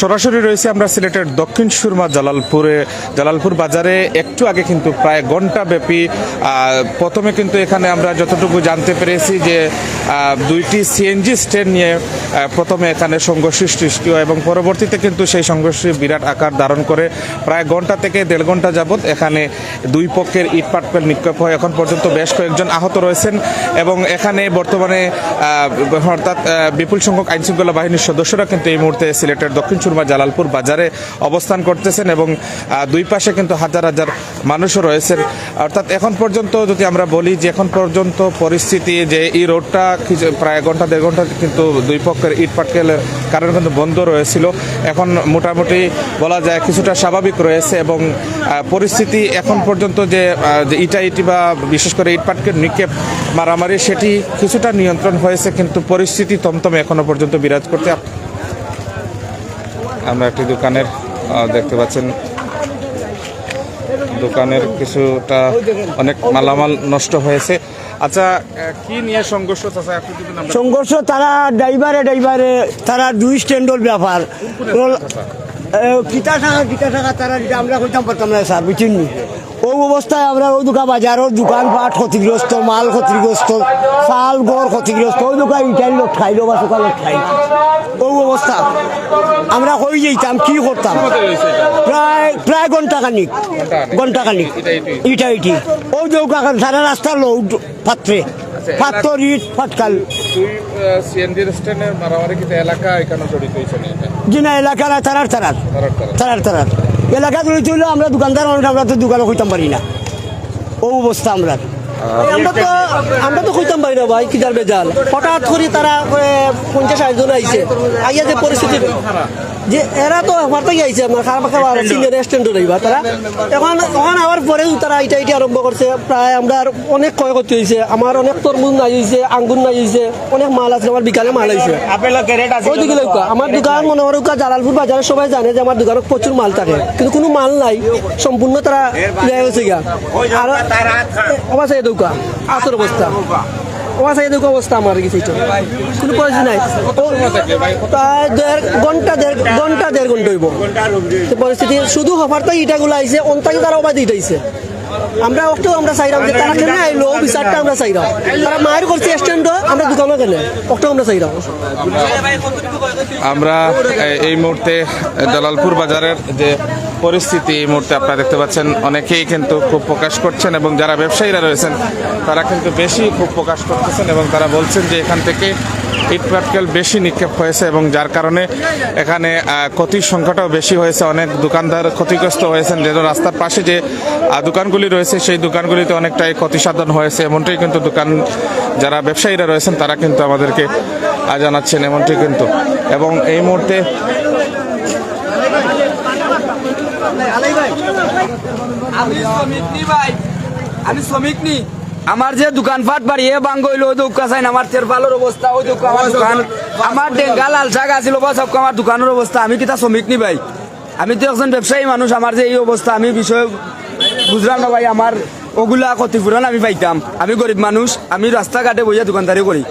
সরাসরি রয়েছে আমরা সিলেটের দক্ষিণ সুরমা জালালপুরে। জালালপুর বাজারে একটু আগে কিন্তু প্রায় ঘণ্টা ব্যাপী প্রথমে কিন্তু এখানে আমরা যতটুকু জানতে পেরেছি যে দুইটি সিএনজি স্ট্যান্ড নিয়ে প্রথমে এখানে সংঘর্ষ সৃষ্টি হয় এবং পরবর্তীতে কিন্তু সেই সংঘর্ষ বিরাট আকার ধারণ করে প্রায় ঘণ্টা থেকে দেড় ঘণ্টা যাবৎ এখানে দুই পক্ষের ইট পাটকেল নিক্ষেপ হয়। এখন পর্যন্ত বেশ কয়েকজন আহত রয়েছেন এবং এখানে বর্তমানে অর্থাৎ বিপুল সংখ্যক আইনশৃঙ্খলা বাহিনীর সদস্যরা কিন্তু এই মুহূর্তে সিলেটের দক্ষিণ সুরমা জালালপুর বাজারে অবস্থান করতেছেন এবং দুই পাশে কিন্তু হাজার হাজার মানুষও রয়েছেন। অর্থাৎ এখন পর্যন্ত যদি আমরা বলি যে এখন পর্যন্ত পরিস্থিতি যে এই রোডটা প্রায় ঘণ্টা, দেড় ঘণ্টা কিন্তু দুই পক্ষের ইট পাটকেলের কারণে কিন্তু বন্ধ রয়েছিল। এখন মোটামুটি বলা যায় কিছুটা স্বাভাবিক রয়েছে এবং পরিস্থিতি এখন পর্যন্ত যে ইটা ইটি বা বিশেষ করে ইট পাটকেল নিক্ষেপ মারামারি, সেটি কিছুটা নিয়ন্ত্রণ হয়েছে, কিন্তু পরিস্থিতি তমতমে এখনও পর্যন্ত বিরাজ করতে আমরা একটি দোকানের দেখতে পাচ্ছেন। দোকানের কিছুটা অনেক মালামাল নষ্ট হয়েছে। আচ্ছা কি নিয়ে সংঘর্ষ সংঘর্ষ তারা ড্রাইভারে ড্রাইভারে তারা দুই স্ট্যান্ডর ব্যাপার। কিতা টাকা কিতা টাকা তারা যেটা আমরা কইতাম পারতাম না স্যার, বুঝছেন নি? ওই অবস্থায় আমরা ওই দোকান বাজারের দোকান পাট ক্ষতিগ্রস্ত, মাল ক্ষতিগ্রস্ত, চাল গড় ক্ষতিগ্রস্ত, ওই দোকান ইটাই লোক খাইলো বা সকাল খাই ওই অবস্থা। আমরা কই যেতাম কি করতাম? প্রায় প্রায় ঘণ্টা খানিক ঘণ্টা খানিক ইটা ইটি। ওই দোকান সারা রাস্তার লোক পাত্রে। পাত্র ইট পাটকাল। এলাকা জিনা এলাকার তারার তারার। তারার তারা। তারার এলাকা তুলে আমরা দোকানদার আমরা তো দোকানে হইতাম পারি না। ও অবস্থা আমরা আমরা তো আমরা তো কইতাম না ভাই কিদার বেজাল। হঠাৎ করে তারা পঞ্চাশ জন আইছে। আইয়া যে পরিস্থিতি যে এরা তো আমার থেকে আইছে আমার খারাপ খাবার সিনিয়র স্ট্যান্ডার্ড হইবা তারা এখন এখন আবার পরেও তারা ইটা আরম্ভ করছে। প্রায় আমরা অনেক ক্ষয়ক্ষতি হয়েছে আমার অনেক তরমুজ নাই হয়েছে আঙ্গুর নাই হয়েছে অনেক মাল আছে আমার বিকালে মাল হয়েছে ওইদিকে লৌকা আমার দোকান মনে হয় জালালপুর বাজারে সবাই জানে যে আমার দোকানে প্রচুর মাল থাকে কিন্তু কোনো মাল নাই সম্পূর্ণ তারা হয়েছে গা আর অবস্থা এই দৌকা আসর অবস্থা। অবস্থা আমার নাই। ঘণ্টা, দেড় ঘণ্টা দেড় ঘণ্টা পরিস্থিতি শুধু হফার তো ইটাগুলো আইছে, অন্তাকে তারা অবাধ ইটাইছে। আমরা অক্টো আমরা চাইরাম যে তারা কেন আইলো বিচারটা আমরা চাইরাম তারা মায়ের করছে স্ট্যান্ড আমরা দোকানও কেন অক্টো আমরা চাইরাম আমরা এই মুহূর্তে জালালপুর বাজারের যে পরিস্থিতি, এই মুহূর্তে আপনারা দেখতে পাচ্ছেন, অনেকেই কিন্তু খুব প্রকাশ করছেন এবং যারা ব্যবসায়ীরা রয়েছেন, তারা কিন্তু বেশি খুব প্রকাশ করতেছেন এবং তারা বলছেন যে এখান থেকে ইট পাটকেল বেশি নিক্ষেপ হয়েছে এবং যার কারণে এখানে ক্ষতির সংখ্যাটাও বেশি হয়েছে। অনেক দোকানদার ক্ষতিগ্রস্ত হয়েছেন। যেন রাস্তার পাশে যে দোকানগুলি রয়েছে, সেই দোকানগুলিতে অনেকটাই ক্ষতিসাধন হয়েছে। এমনটাই কিন্তু দোকান, যারা ব্যবসায়ীরা রয়েছেন, তারা কিন্তু আমাদেরকে জানাচ্ছেন এমনটি কিন্তু। এবং এই মুহূর্তে আমি শ্রমিক নি ভাই, আমি শ্রমিক নি। আমার যে দোকানপাট বাড়িয়ে বাঙ্গ হইল ওই দোকা চাই আমার তেরপালের অবস্থা ওই দোকা আমার দোকান। আমার ডেঙ্গা লাল শাক আছিল বা সব আমার দোকানের অবস্থা। আমি কিতা শ্রমিক নি ভাই? আমি তো একজন ব্যবসায়ী মানুষ আমার যে এই অবস্থা আমি বিষয়ে বুঝলাম না ভাই আমার ওগুলা ক্ষতিপূরণ আমি পাইতাম। আমি গরিব মানুষ আমি রাস্তাঘাটে বইয়া দোকানদারি করি।